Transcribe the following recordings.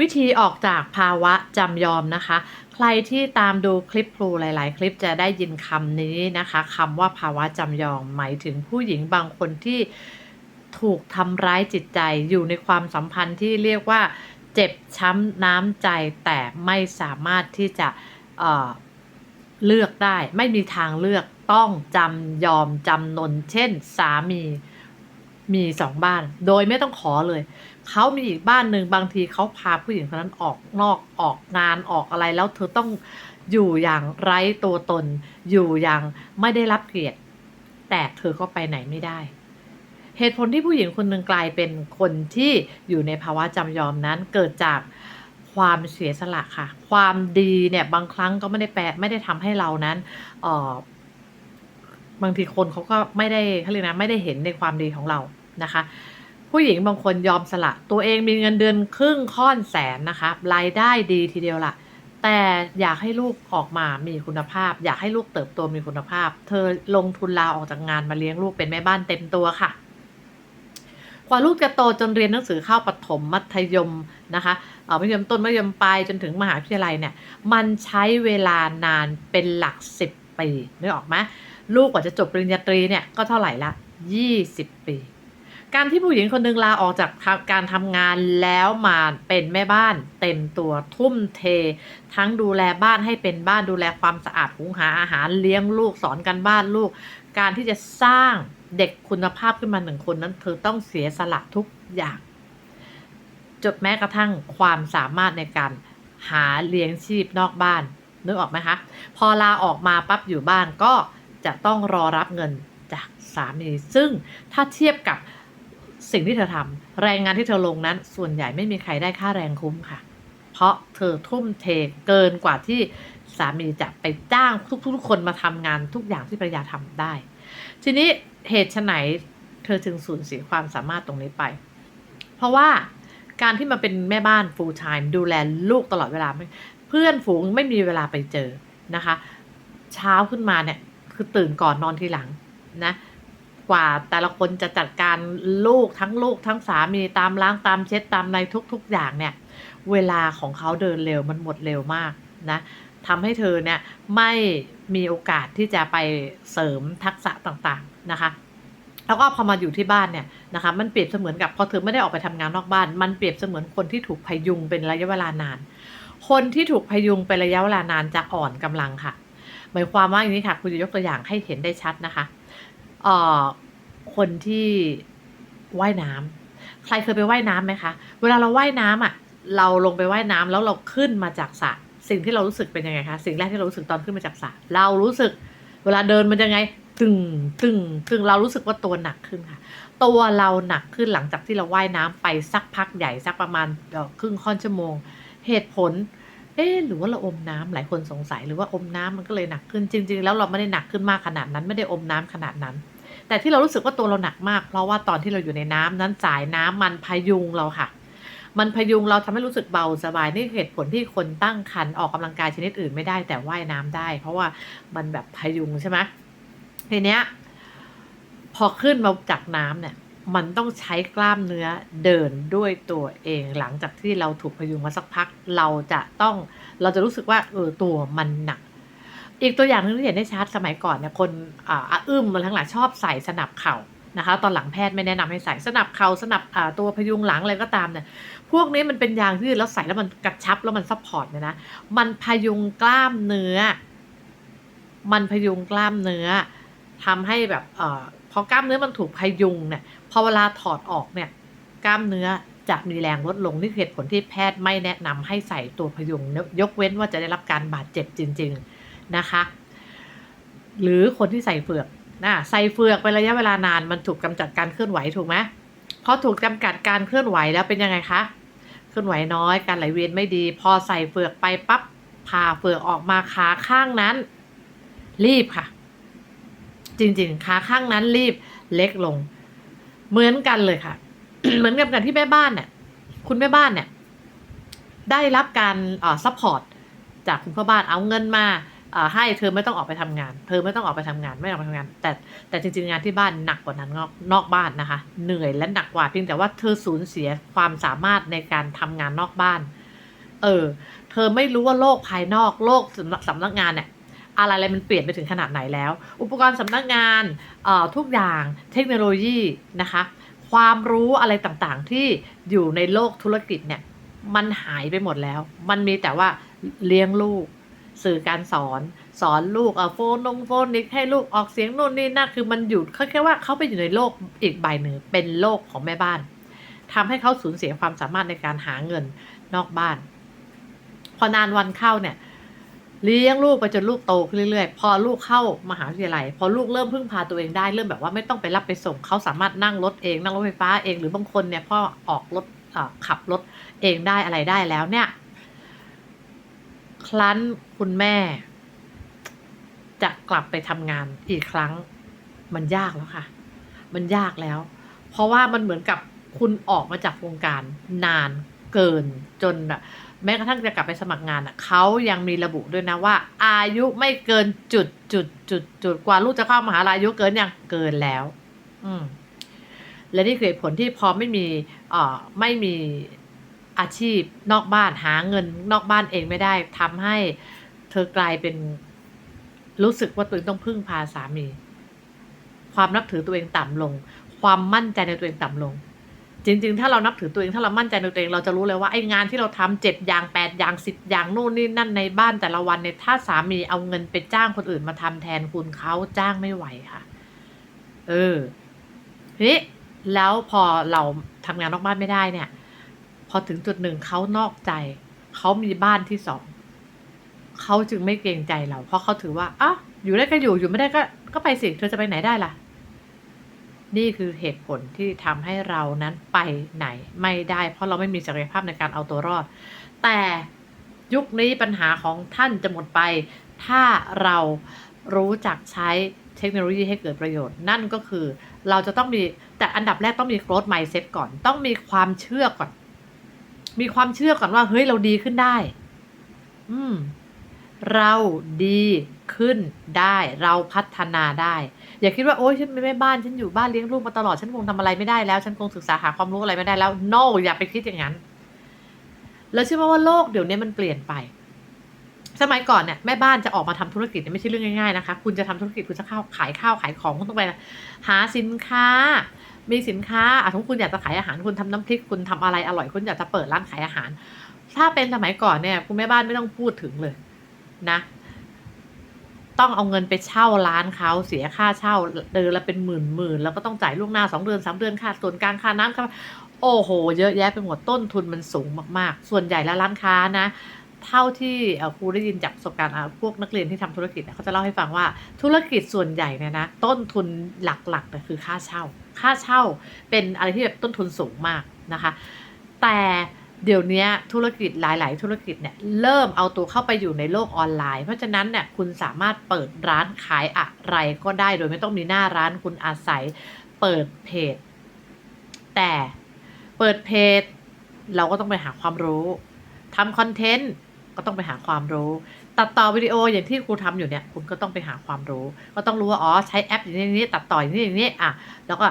วิธีออกจากภาวะจำยอมนะคะ ใครที่ตามดูคลิปครูหลาย ๆ คลิปจะได้ยินคำนี้นะคะคำว่าภาวะจำยอม หมายถึงผู้หญิงบางคนที่ถูกทำร้ายจิตใจอยู่ในความสัมพันธ์ที่เรียกว่า เจ็บช้ำน้ำใจแต่ไม่สามารถที่จะเเลือกได้ ไม่มีทางเลือกต้องจำยอมจำนน เช่น สามี มีสองบ้าน โดยไม่ต้องขอเลย เขามีอีกบ้านหนึ่งบางทีเขาพาผู้หญิงคนนั้นออกนอกออกงานออกอะไรแล้วเธอต้องอยู่อย่างไร้ตัวตน อยู่อย่างไม่ได้รับเกียรติ แต่เธอก็ไปไหนไม่ได้ เหตุผลที่ผู้หญิงคนหนึ่งกลายเป็นคนที่อยู่ในภาวะจำยอมนั้นเกิดจากความเสียสละค่ะ ความดีเนี่ยบางครั้งก็ไม่ได้แปลไม่ได้ทำให้เรานั้นเออ บางทีคนเขาก็ไม่ได้เขาเรียกนะไม่ได้เห็นในความดีของเรานะคะ ผู้หญิงบางคนยอมสละ ตัวเองมีเงินเดือนครึ่งค่อนแสนนะคะรายได้ดีทีเดียวละแต่อยากให้ลูกออกมามีคุณภาพ อยากให้ลูกเติบโตมีคุณภาพ เธอลงทุนลาออกจากงานมาเลี้ยงลูกเป็นแม่บ้านเต็มตัวค่ะกว่าลูกจะโตจนเรียนหนังสือเข้าประถมมัธยมนะคะเออมัธยมต้นมัธยมปลายจนถึงมหาวิทยาลัยเนี่ยมันใช้เวลานานเป็นหลักสิบปีนึกออกไหม ลูกกว่าจะจบปริญญาตรีเนี่ยก็เท่าไหร่ละยี่สิบปี การที่ผู้หญิงคนหนึงลาออกจากการทำงานแล้วมาเป็นแม่บ้านเต็มตัวทุ่มเท ทั้งดูแลบ้านให้เป็นบ้านดูแลความสะอาดหุงหาอาหารเลี้ยงลูกสอนกันบ้านลูก การที่จะสร้างเด็กคุณภาพขึ้นมาหนึ่งคนนั้นเธอต้องเสียสละทุกอย่างจดแม้กระทั่งความสามารถในการหาเลี้ยงชีพนอกบ้านนึกออกไหมคะ พอลาออกมาปั๊บอยู่บ้านก็ จะต้องรอรับเงินจากสามีซึ่งถ้าเทียบกับสิ่งที่เธอทำแรงงานที่เธอลงนั้น ส่วนใหญ่ไม่มีใครได้ค่าแรงคุ้มค่ะ เพราะเธอทุ่มเทเกินกว่าที่สามีจะไปจ้างทุกๆคนมาทำงานทุกอย่างที่ภรรยาทำได้ ทีนี้เหตุไฉนเธอจึงสูญเสียความสามารถตรงนี้ไป เพราะว่าการที่มาเป็นแม่บ้าน full time ดูแลลูกตลอดเวลา เพื่อนฝูงไม่มีเวลาไปเจอนะคะ เช้าขึ้นมาเนี่ย คือตื่นก่อนนอนทีหลังนะกว่าแต่ละคนจะจัดการลูกทั้งลูกทั้งสามีตามล้างตามเช็ดตามในทุก ๆ อย่างเนี่ย เวลาของเขาเดินเร็วมันหมดเร็วมากนะทำให้เธอเนี่ยไม่มีโอกาสที่จะไปเสริมทักษะต่างๆนะคะ แล้วก็พอมาอยู่ที่บ้านเนี่ยนะคะ มันเปรียบเสมือนกับพอเธอไม่ได้ออกไปทำงานนอกบ้าน มันเปรียบเสมือนคนที่ถูกพยุงเป็นระยะเวลานาน คนที่ถูกพยุงเป็นระยะเวลานานจะอ่อนกำลังค่ะ หมายความว่าอย่างนี้ค่ะคุณจะยกตัวอย่างให้เห็นได้ชัดนะคะเอ่อคนที่ว่ายน้ำใครเคยไปว่ายน้ำไหมคะ เวลาเราว่ายน้ำอะ เราลงไปว่ายน้ำแล้วเราขึ้นมาจากสระสิ่งที่เรารู้สึกเป็นยังไงคะสิ่งแรกที่เรารู้สึกตอนขึ้นมาจากสระเรารู้สึก เวลาเดินมันยังไง ตึงตึงตึงเรารู้สึกว่าตัวหนักขึ้นค่ะ ตัวเราหนักขึ้นหลังจากที่เราว่ายน้ำไปสักพักใหญ่สักประมาณเอ่อครึ่งค่อนชั่วโมง เหตุผล เอ๊หรือว่าเราอมน้ำหลายคนสงสัยหรือว่าอมน้ำมันก็เลยหนักขึ้นจริง ๆ แล้วเราไม่ได้หนักขึ้นมากขนาดนั้นไม่ได้อมน้ำขนาดนั้น แต่ที่เรารู้สึกว่าตัวเราหนักมาก เพราะว่าตอนที่เราอยู่ในน้ำนั้นสายน้ำมันพยุงเราค่ะ มันพยุงเราทำให้รู้สึกเบาสบายนี่เหตุผลที่คนตั้งครรภ์ออกกำลังกายชนิดอื่นไม่ได้แต่ว่ายน้ำได้ เพราะว่ามันแบบพยุงใช่ไหมทีเนี้ยพอขึ้นมาจากน้ำเนี่ย มันต้องใช้กล้ามเนื้อเดินด้วยตัวเอง หลังจากที่เราถูกพยุงมาสักพัก เราจะต้องเราจะรู้สึกว่าเออตัวมันหนัก อีกตัวอย่างนึงที่เห็นได้ชัดสมัยก่อนเนี่ยคนอ่าอึ้มมาทั้งหลายชอบใส่สนับเข่านะคะ ตอนหลังแพทย์ไม่แนะนำให้ใส่สนับเข่าสนับอ่าตัวพยุงหลังอะไรก็ตามเนี่ยพวกนี้มันเป็นยางยืดแล้วใส่แล้วมันกระชับแล้วมันซัพพอร์ตเนี่ยนะมันพยุงกล้ามเนื้อ มันพยุงกล้ามเนื้อทำให้แบบเอ่อพอกล้ามเนื้อมันถูกพยุงเนี่ย พอเวลาถอดออกเนี่ยกล้ามเนื้อจะมีแรงลดลงนี่คือเหตุผลที่แพทย์ไม่แนะนำให้ใส่ตัวพยุง ยกเว้นว่าจะได้รับการบาดเจ็บจริง ๆนะคะ หรือคนที่ใส่เฟือกนะใส่เฟือกเป็นระยะเวลานานมันถูกกำจัดการเคลื่อนไหวถูกไหมพอถูกจำกัดการเคลื่อนไหวแล้วเป็นยังไงคะเคลื่อนไหวน้อยการไหลเวียนไม่ดี พอใส่เฟือกไปปั๊บผ่าเฟือกออกมาขาข้างนั้น รีบค่ะ จริงๆขาข้างนั้นรีบเล็กลง เหมือนกันเลยค่ะ เหมือนกับการที่แม่บ้านเนี่ยคุณแม่บ้านเนี่ย ได้รับการอ่อซัพพอร์ตจากคุณพ่อบ้านเอาเงินมาอ่อให้เธอไม่ต้องออกไปทำงาน เธอไม่ต้องออกไปทำงาน ไม่ออกไปทำงาน แต่แต่จริงๆงานที่บ้านหนักกว่านั้นนอกนอกบ้านนะคะ เหนื่อยและหนักกว่าเพียงแต่ว่าเธอสูญเสียความสามารถในการทำงานนอกบ้าน เออ เธอไม่รู้ว่าโลกภายนอกโลกสำนักสำนักงานเนี่ย อะไรอะไรมันเปลี่ยนไปถึงขนาดไหนแล้ว อุปกรณ์สำนักงานทุกอย่างเทคโนโลยีนะคะ ความรู้อะไรต่างๆที่อยู่ในโลกธุรกิจเนี่ยมันหายไปหมดแล้ว มันมีแต่ว่าเลี้ยงลูก สื่อการสอน สอนลูกเอาโฟนงโฟนนิกให้ลูกออกเสียงนู่นนี่นั่นคือมันอยู่เขาแค่ว่าเขาไปอยู่ในโลกอีกใบหนึ่งเป็นโลกของแม่บ้านทำให้เขาสูญเสียความสามารถในการหาเงินนอกบ้าน พอนานวันเข้าเนี่ย เลี้ยงลูกไปจนลูกโตขึ้นเรื่อยๆ พอลูกเข้ามหาวิทยาลัย พอลูกเริ่มพึ่งพาตัวเองได้เริ่มแบบว่าไม่ต้องไปรับไปส่งเขาสามารถนั่งรถเอง นั่งรถไฟฟ้าเอง หรือบางคนเนี่ยพ่อออกรถขับรถเองได้อะไรได้แล้วเนี่ย ครั้นคุณแม่ จะกลับไปทำงานอีกครั้ง มันยากแล้วค่ะ มันยากแล้ว เพราะว่ามันเหมือนกับคุณออกมาจากวงการนาน เกินจนแบบแม้กระทั่งจะกลับไปสมัครงานอะเขายังมีระบุด้วยนะว่า อายุไม่เกินจุดจุดจุดจุดกว่าลูกจะเข้ามหาลัยอายุเกินยังเกินแล้ว อืมและนี่คือผลที่พอไม่มีเอ่อไม่มีอาชีพนอกบ้านหาเงินนอกบ้านเองไม่ได้ทำให้เธอกลายเป็นรู้สึกว่าตัวเองต้องพึ่งพาสามี ความนับถือตัวเองต่ำลง ความมั่นใจในตัวเองต่ำลง จริง ๆ ถ้าเรานับถือตัวเองถ้าเรามั่นใจในตัวเองเราจะรู้เลยว่าไอ้งานที่เราทำเจ็ดอย่างแปดอย่างสิบอย่างนู่นนี่นั่นในบ้านแต่ละวันเนี่ยถ้าสามีเอาเงินไปจ้างคนอื่นมาทำแทนคุณเขาจ้างไม่ไหวค่ะ เออนี้แล้วพอเราทำงานนอกบ้านไม่ได้เนี่ย พอถึงจุดหนึ่งเขานอกใจเขามีบ้านที่สองเขาจึงไม่เกรงใจเรา เพราะเขาถือว่าอะอยู่ได้ก็อยู่อยู่ไม่ได้ก็ก็ไปสิเธอจะไปไหนได้ล่ะ นี่คือเหตุผลที่ทำให้เรานั้นไปไหนไม่ได้ เพราะเราไม่มีศักยภาพในการเอาตัวรอด แต่ยุคนี้ปัญหาของท่านจะหมดไป ถ้าเรารู้จักใช้เทคโนโลยีให้เกิดประโยชน์ นั่นก็คือเราจะต้องมีแต่อันดับแรกต้องมี growth mindset ก่อน ต้องมีความเชื่อก่อน มีความเชื่อก่อนว่าเฮ้ยเราดีขึ้นได้ อืม เราดี ขึ้นได้เราพัฒนาได้ อย่าคิดว่าโอ๊ยฉันเป็นแม่บ้านฉันอยู่บ้านเลี้ยงลูกมาตลอดฉันคงทำอะไรไม่ได้แล้ว ฉันคงศึกษาหาความรู้อะไรไม่ได้แล้ว no อย่าไปคิดอย่างนั้น แล้วเชื่อไหมว่าโลกเดี๋ยวนี้มันเปลี่ยนไป สมัยก่อนเนี่ยแม่บ้านจะออกมาทำธุรกิจเนี่ยไม่ใช่เรื่องง่ายๆนะคะคุณจะทำธุรกิจคุณจะข้าวขายข้าวขายของคุณต้องไปหาสินค้า มีสินค้าอะถ้าคุณอยากจะขายอาหารคุณทำน้ำพริกคุณทำอะไรอร่อยคุณอยากจะเปิดร้านขายอาหาร ถ้าเป็นสมัยก่อนเนี่ยคุณแม่บ้านไม่ต้องพูดถึงเลยนะ ต้องเอาเงินไปเช่าร้านเขาเสียค่าเช่าเดือนละเป็นหมื่นหมื่นแล้วก็ต้องจ่ายล่วงหน้าสองเดือนสามเดือนค่าส่วนกลางค่าน้ำค่าโอ้โห เยอะแยะไปหมดต้นทุนมันสูงมากๆ ส่วนใหญ่แล้วร้านค้านะ เท่าที่ครูได้ยินจากประสบการณ์พวกนักเรียนที่ทำธุรกิจเนี่ยเขาจะเล่าให้ฟังว่าธุรกิจส่วนใหญ่เนี่ยนะ ต้นทุนหลักๆเนี่ยคือค่าเช่า ค่าเช่าเป็นอะไรที่แบบต้นทุนสูงมากนะคะ แต่ เดี๋ยวนี้ธุรกิจหลาย ๆ ธุรกิจเนี่ยเริ่มเอาตัวเข้าไปอยู่ในโลกออนไลน์ เพราะฉะนั้นเนี่ยคุณสามารถเปิดร้านขายอะไรก็ได้โดยไม่ต้องมีหน้าร้านคุณอาศัยเปิดเพจ แต่เปิดเพจ เราก็ต้องไปหาความรู้ทำคอนเทนต์ก็ต้องไปหาความรู้ ตัดต่อวิดีโออย่างที่ครูทำอยู่เนี่ยคุณก็ต้องไปหาความรู้ ก็ต้องรู้ว่าอ๋อใช้แอปอย่างนี้อย่างนี้ตัดต่ออย่างนี้อย่างนี้อะแล้วก็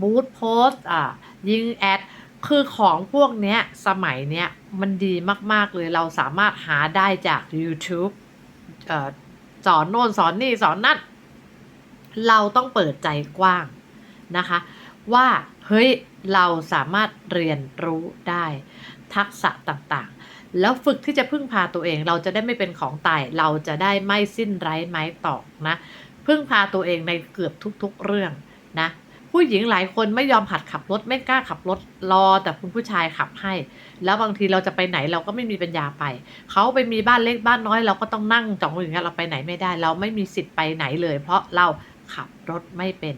บูธโพสอ่ายิงแอด คือของพวกเนี้ยสมัยเนี้ยมันดีมาก ๆ เลยเราสามารถหาได้จาก YouTube ออสอนโน่นสอนนี่สอนนั่น เราต้องเปิดใจกว้างนะคะ ว่าเฮ้ยเราสามารถเรียนรู้ได้ทักษะต่างๆ แล้วฝึกที่จะพึ่งพาตัวเอง เราจะได้ไม่เป็นของตาย เราจะได้ไม่สิ้นไร้ไม้ตอกนะ พึ่งพาตัวเองในเกือบทุกๆเรื่องนะ ผู้หญิงหลายคนไม่ยอมหัดขับรถไม่กล้าขับรถรอแต่คุณผู้ชายขับให้ แล้วบางทีเราจะไปไหนเราก็ไม่มีปัญญาไป เขาไปมีบ้านเล็กบ้านน้อยเราก็ต้องนั่งจองอย่างเงี้ยเราไปไหนไม่ได้ เราไม่มีสิทธิ์ไปไหนเลย เพราะเราขับรถไม่เป็น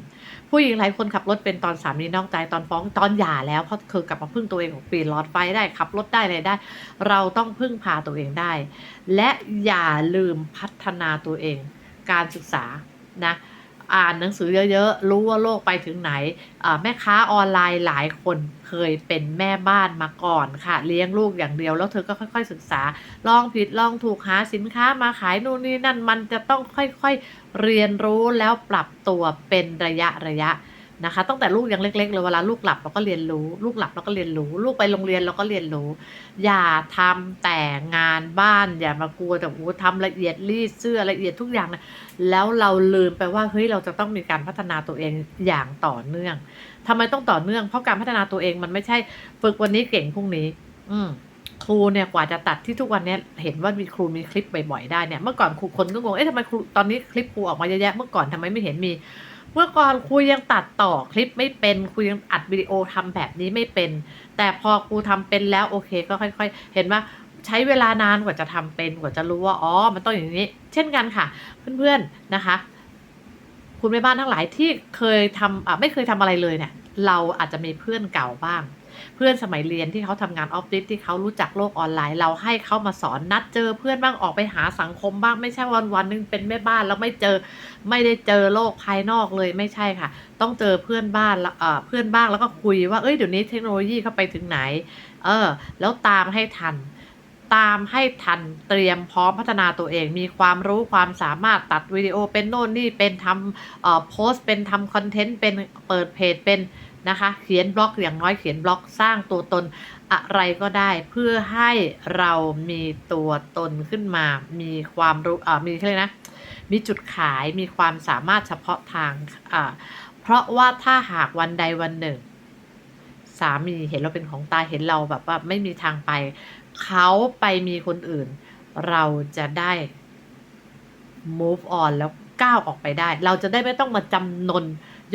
ผู้หญิงหลายคนขับรถเป็นตอนสามีนอกใจตอนฟ้องตอนหย่าแล้วเพราะคือกลับมาพึ่งตัวเองของปีนหลอดไฟได้ขับรถได้อะไรได้ เราต้องพึ่งพาตัวเองได้ และอย่าลืมพัฒนาตัวเอง การศึกษานะ อ่านหนังสือเยอะๆ รู้ว่าโลกไปถึงไหน แม่ค้าออนไลน์หลายคนเคยเป็นแม่บ้านมาก่อนค่ะ เลี้ยงลูกอย่างเดียวแล้วเธอก็ค่อย ๆ ศึกษา ลองผิดลองถูกหาสินค้ามาขายนู่นนี่นั่นมันจะต้องค่อยๆเรียนรู้แล้วปรับตัวเป็นระยะระยะ นะคะตั้งแต่ลูกยังเล็กๆเลยเวลาลูกหลับเราก็เรียนรู้ ลูกหลับเราก็เรียนรู้ ลูกไปโรงเรียนเราก็เรียนรู้ อย่าทำแต่งานบ้านอย่ามากลัวแต่โอ้ทำละเอียดรีดเสื้อละเอียดทุกอย่างนะแล้วเราลืมไปว่าเฮ้ยเราจะต้องมีการพัฒนาตัวเองอย่างต่อเนื่องทำไมต้องต่อเนื่องเพราะการพัฒนาตัวเองมันไม่ใช่ฝึกวันนี้เก่งพรุ่งนี้ อืมครูเนี่ยกว่าจะตัดที่ทุกวันนี้เห็นว่ามีครูมีคลิปบ่อยๆได้เนี่ยเมื่อก่อนครูคนก็งงเอ๊ะทำไมครูตอนนี้คลิปครูออกมาเยอะแยะเมื่อก่อนทำไมไม่เห็นมี เมื่อก่อนครูยังตัดต่อคลิปไม่เป็นครูยังอัดวิดีโอทำแบบนี้ไม่เป็น แต่พอครูทำเป็นแล้วโอเค ก็ค่อย ๆ เห็นว่าใช้เวลานานกว่าจะทำเป็นกว่าจะรู้ว่าอ๋อมันต้องอย่างนี้ เช่นกันค่ะ เพื่อนๆนะคะ คุณแม่บ้านทั้งหลายที่เคยทำอะไม่เคยทำอะไรเลยเนี่ย เราอาจจะมีเพื่อนเก่าบ้าง เพื่อนสมัยเรียนที่เขาทำงานออฟฟิศที่เขารู้จักโลกออนไลน์ เราให้เขามาสอนนัดเจอเพื่อนบ้างออกไปหาสังคมบ้างไม่ใช่วันวันนึงเป็นแม่บ้านแล้วไม่เจอไม่ได้เจอโลกภายนอกเลยไม่ใช่ค่ะ ต้องเจอเพื่อนบ้านเอ่อเพื่อนบ้างแล้วก็คุยว่าเอ้ยเดี๋ยวนี้เทคโนโลยีเข้าไปถึงไหน เออ แล้วตามให้ทันตามให้ทันเตรียมพร้อมพัฒนาตัวเอง มีความรู้ความสามารถตัดวิดีโอเป็นโน่นนี่เป็นทำโพสเป็นทำคอนเทนต์เป็นเปิดเพจเป็น นะคะ เขียนบล็อกอย่างน้อยเขียนบล็อกสร้างตัวตนอะไรก็ได้ เพื่อให้เรามีตัวตนขึ้นมา มีความรู้อ่ามีอะไรนะ มีจุดขายมีความสามารถเฉพาะทางอ่าเพราะว่าถ้าหากวันใดวันหนึ่ง สามีเห็นเราเป็นของตายเห็นเราแบบว่าไม่มีทางไป เขาไปมีคนอื่น เราจะได้ move on แล้วก้าวออกไปได้ เราจะได้ไม่ต้องมาจำนน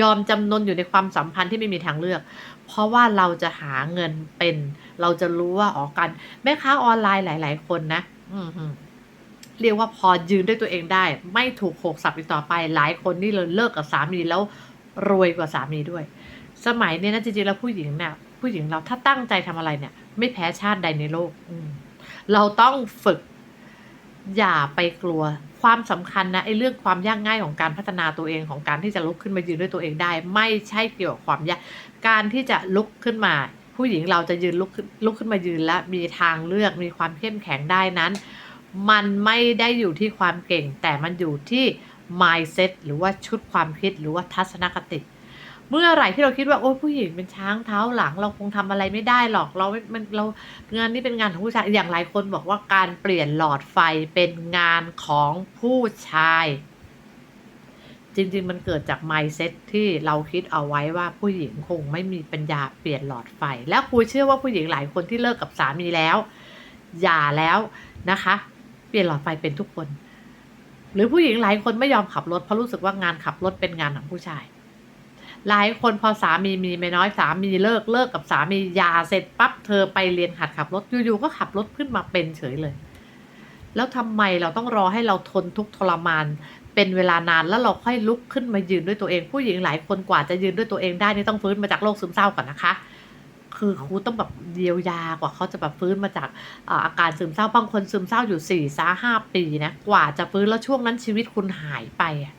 ยอมจำนนอยู่ในความสัมพันธ์ที่ไม่มีทางเลือก เพราะว่าเราจะหาเงินเป็น เราจะรู้ว่าอ๋อกัน แม่ค้าออนไลน์หลาย ๆ คนนะเรียกว่าพอยืนด้วยตัวเองได้ ไม่ถูกโขกสับอีกต่อไป หลายคนนี่เลยเลิกกับสามีแล้วรวยกว่าสามีด้วย สมัยนี้นะจริงๆแล้วผู้หญิงเนี่ยผู้หญิงเราถ้าตั้งใจทำอะไรเนี่ย ไม่แพ้ชาติใดในโลกอืเราต้องฝึก อย่าไปกลัว ความสำคัญนะไอ้เรื่องความยากง่ายของการพัฒนาตัวเองของการที่จะลุกขึ้นมายืนด้วยตัวเองได้ ไม่ใช่เกี่ยวกับความยากการที่จะลุกขึ้นมา ผู้หญิงเราจะยืนลุกขึ้นลุกขึ้นมายืนและมีทางเลือกมีความเข้มแข็งได้นั้น มันไม่ได้อยู่ที่ความเก่ง แต่มันอยู่ที่ mindset หรือว่าชุดความคิดหรือว่าทัศนคติ เมื่อไหร่ที่เราคิดว่าโอ้ผู้หญิงเป็นช้างเท้าหลัง เราคงทำอะไรไม่ได้หรอกเราไม่มันเรางานนี้เป็นงานของผู้ชายอย่างหลายคนบอกว่าการเปลี่ยนหลอดไฟเป็นงานของผู้ชาย จริงๆมันเกิดจาก mindset ที่เราคิดเอาไว้ว่าผู้หญิงคงไม่มีปัญญาเปลี่ยนหลอดไฟ แล้วครูเชื่อว่าผู้หญิงหลายคนที่เลิกกับสามีแล้วหย่าแล้วนะคะ เปลี่ยนหลอดไฟเป็นทุกคน หรือผู้หญิงหลายคนไม่ยอมขับรถเพราะรู้สึกว่างานขับรถเป็นงานของผู้ชาย หลายคนพอสามีมีไม่น้อยสามีเลิกเลิกกับสามียาเสร็จปั๊บเธอไปเรียนหัดขับรถอยู่ๆก็ขับรถขึ้นมาเป็นเฉยเลย แล้วทำไมเราต้องรอให้เราทนทุกทรมาน เป็นเวลานานแล้วเราค่อยลุกขึ้นมายืนด้วยตัวเองผู้หญิงหลายคนกว่าจะยืนด้วยตัวเองได้นี่ต้องฟื้นมาจากโรคซึมเศร้าก่อนนะคะคือครูต้องแบบเยียวยากว่าเขาจะแบบฟื้นมาจากอาการซึมเศร้าบางคนซึมเศร้าอยู่สี่สาห้าปีนะกว่าจะฟื้นแล้วช่วงนั้นชีวิตคุณหายไปอะ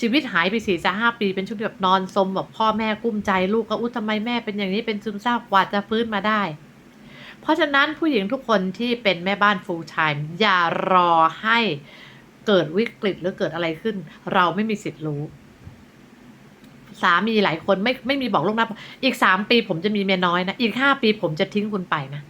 ชีวิตหายไปสี่สาห้าปีเป็นช่วงที่แบบนอนสมแบบพ่อแม่กุ้มใจลูกก็อุ้ทำไมแม่เป็นอย่างนี้เป็นซึมเศร้ากว่าจะฟื้นมาได้ เพราะฉะนั้นผู้หญิงทุกคนที่เป็นแม่บ้าน full time อย่ารอให้เกิดวิกฤตหรือเกิดอะไรขึ้น เราไม่มีสิทธิ์รู้ สามีหลายคนไม่ไม่มีบอกล่วงหน้าอีกสามปีผมจะมีเมียน้อยนะอีกห้าปีผมจะทิ้งคุณไปนะ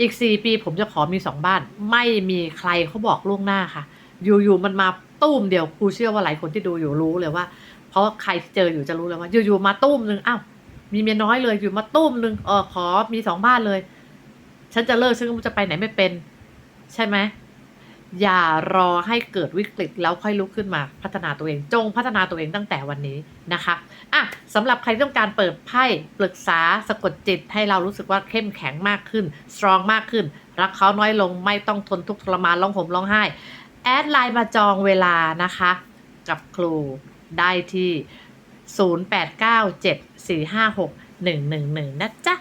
อีกสี่ปีผมจะขอมีสองบ้าน ไม่มีใครเขาบอกล่วงหน้าค่ะ อยู่ๆมันมา ตุ้มเดียวครูเชื่อว่าหลายคนที่ดูอยู่รู้เลยว่า เพราะใครเจออยู่จะรู้เลยว่าอยู่ๆมาตุ้มหนึ่งอ้าวมีเมียน้อยเลยอยู่มาตุ้มหนึ่งเออขอมีสองบ้านเลย ฉันจะเลิกฉันก็จะไปไหนไม่เป็น ใช่ไหมอย่ารอให้เกิดวิกฤตแล้วค่อยลุกขึ้นมาพัฒนาตัวเอง จงพัฒนาตัวเองตั้งแต่วันนี้นะคะอะสำหรับใครที่ต้องการเปิดไพ่ปรึกษาสะกดจิตให้เรารู้สึกว่าเข้มแข็งมากขึ้นสตรองมากขึ้น รักเขาน้อยลงไม่ต้องทนทุกข์ทรมานร้องห่มร้องไห้ แอดไลน์มาจองเวลานะคะ กับครูได้ที่ 0897456111 นะจ๊ะ